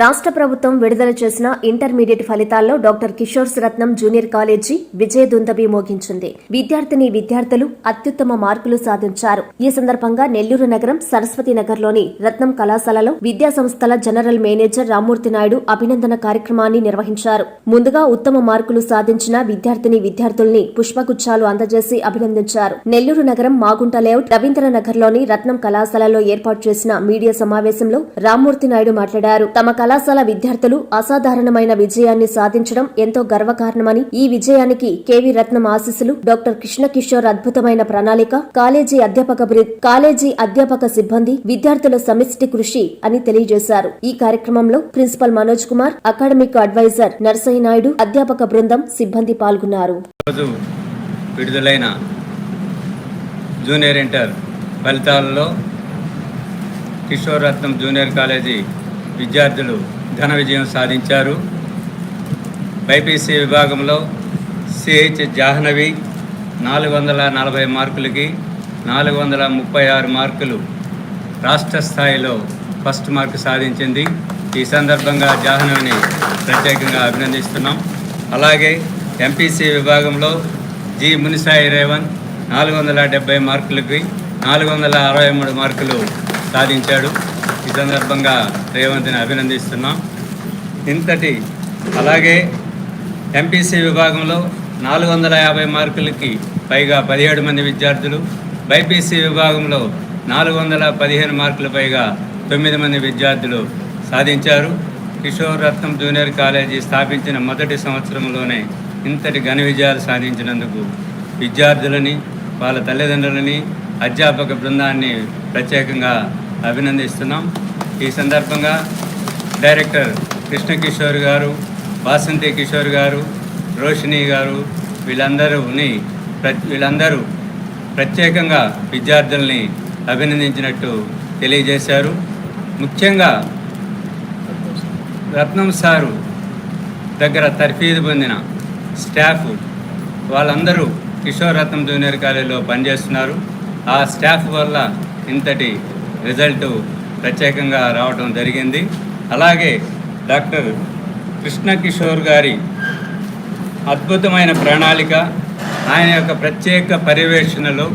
రాష్ట్ర ప్రభుత్వం విడుదల చేసిన ఇంటర్మీడియట్ ఫలితాల్లో doctor Kishore's Ratnam junior college విజయ దుందబి మోగించింది. విద్యార్థిని విద్యార్థులు అత్యుత్తమ మార్కులు సాధించారు. ఈ సందర్భంగా నెల్లూరు నగరం సరస్వతి నగర్లోని రత్నం కళాశాలలో విద్యా సంస్థల జనరల్ మేనేజర్ రామ్మూర్తి నాయుడు అభినందన కార్యక్రమాన్ని నిర్వహించారు. ముందుగా ఉత్తమ మార్కులు సాధించిన విద్యార్థిని విద్యార్థుల్ని పుష్పగుచ్చాలు అందజేసి అభినందించారు. నెల్లూరు నగరం మాగుంట లేఅవుట్ రవీంద్రనగర్లోని రత్నం కళాశాలలో ఏర్పాటు చేసిన మీడియా సమావేశంలో రామ్మూర్తి నాయుడు మాట్లాడారు. తమ కళాశాల విద్యార్థులు అసాధారణమైన విజయాన్ని సాధించడం ఎంతో గర్వకారణమని ఈ విజయానికి కేవీ రత్నం ఆశీస్సులు డాక్టర్ కృష్ణ కిషోర్ అద్భుతమైన ప్రణాళిక కాలేజీ అధ్యాపక కాలేజీ అధ్యాపక సిబ్బంది విద్యార్థుల సమిష్టి కృషి అని తెలియజేశారు. ఈ కార్యక్రమంలో principal Manoj Kumar academic advisor Narsaiah Naidu అధ్యాపక బృందం సిబ్బంది పాల్గొన్నారు. విడుదలైన జూనియర్ ఇంటర్ ఫలితాలలో కిషోర్ రత్నం జూనియర్ కాలేజీ విద్యార్థులు ఘన విజయం సాధించారు. బైపీసీ విభాగంలో సిహెచ్ జాహ్నవి నాలుగు వందల నలభై మార్కులకి నాలుగు వందల ముప్పై ఆరు మార్కులు రాష్ట్ర స్థాయిలో ఫస్ట్ మార్కు సాధించింది. ఈ సందర్భంగా జాహ్నవిని ప్రత్యేకంగా అభినందిస్తున్నాం. అలాగే ఎంపీసీ విభాగంలో జి మునిసాయి రేవన్ నాలుగు వందల డెబ్బై మార్కులకి నాలుగు వందల అరవై మూడు మార్కులు సాధించాడు. ఈ సందర్భంగా రేవంత్ని అభినందిస్తున్నాం. ఇంతటి అలాగే ఎంపీసీ విభాగంలో నాలుగు వందల యాభై మార్కులకి పైగా పదిహేడు మంది విద్యార్థులు బైపీసీ విభాగంలో నాలుగు వందల పదిహేను మార్కుల పైగా తొమ్మిది మంది విద్యార్థులు సాధించారు. కిషోర్ రత్నం జూనియర్ కాలేజీ స్థాపించిన మొదటి సంవత్సరంలోనే ఇంతటి ఘన విజయాలు సాధించినందుకు విద్యార్థులని వాళ్ళ తల్లిదండ్రులని అధ్యాపక బృందాన్ని ప్రత్యేకంగా అభినందిస్తున్నాం. ఈ సందర్భంగా డైరెక్టర్ కృష్ణ కిషోర్ గారు వాసంతి కిషోర్ గారు రోషిని గారు వీళ్ళందరూని ప్ర వీళ్ళందరూ ప్రత్యేకంగా విద్యార్థుల్ని అభినందించినట్టు తెలియజేశారు. ముఖ్యంగా రత్నం సారు దగ్గర తర్ఫీదు పొందిన స్టాఫ్ వాళ్ళందరూ కిషోర్ రత్నం జూనియర్ కాలేజీలో పనిచేస్తున్నారు. ఆ స్టాఫ్ వల్ల ఇంతటి రిజల్ట్ ప్రత్యేకంగా రావడం జరిగింది. అలాగే డాక్టర్ కృష్ణ కిషోర్ గారి అద్భుతమైన ప్రణాళిక ఆయన యొక్క ప్రత్యేక పర్యవేక్షణలో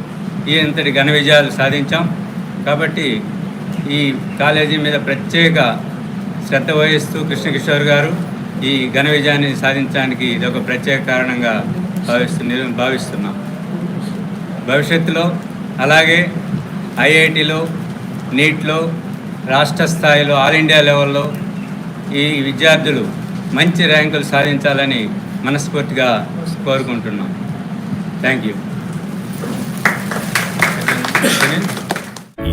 ఈ ఇంతటి ఘన విజయాలు సాధించాం. కాబట్టి ఈ కాలేజీ మీద ప్రత్యేక శ్రద్ధ వహిస్తూ కృష్ణకిషోర్ గారు ఈ ఘన విజయాన్ని సాధించడానికి ఇది ఒక ప్రత్యేక కారణంగా భావిస్తు భావిస్తున్నాం. భవిష్యత్తులో అలాగే ఐఐటిలో నీట్లో రాష్ట్ర స్థాయిలో ఆల్ ఇండియా లెవెల్లో ఈ విద్యార్థులు మంచి ర్యాంకులు సాధించాలని మనస్ఫూర్తిగా కోరుకుంటున్నాం. Thank you.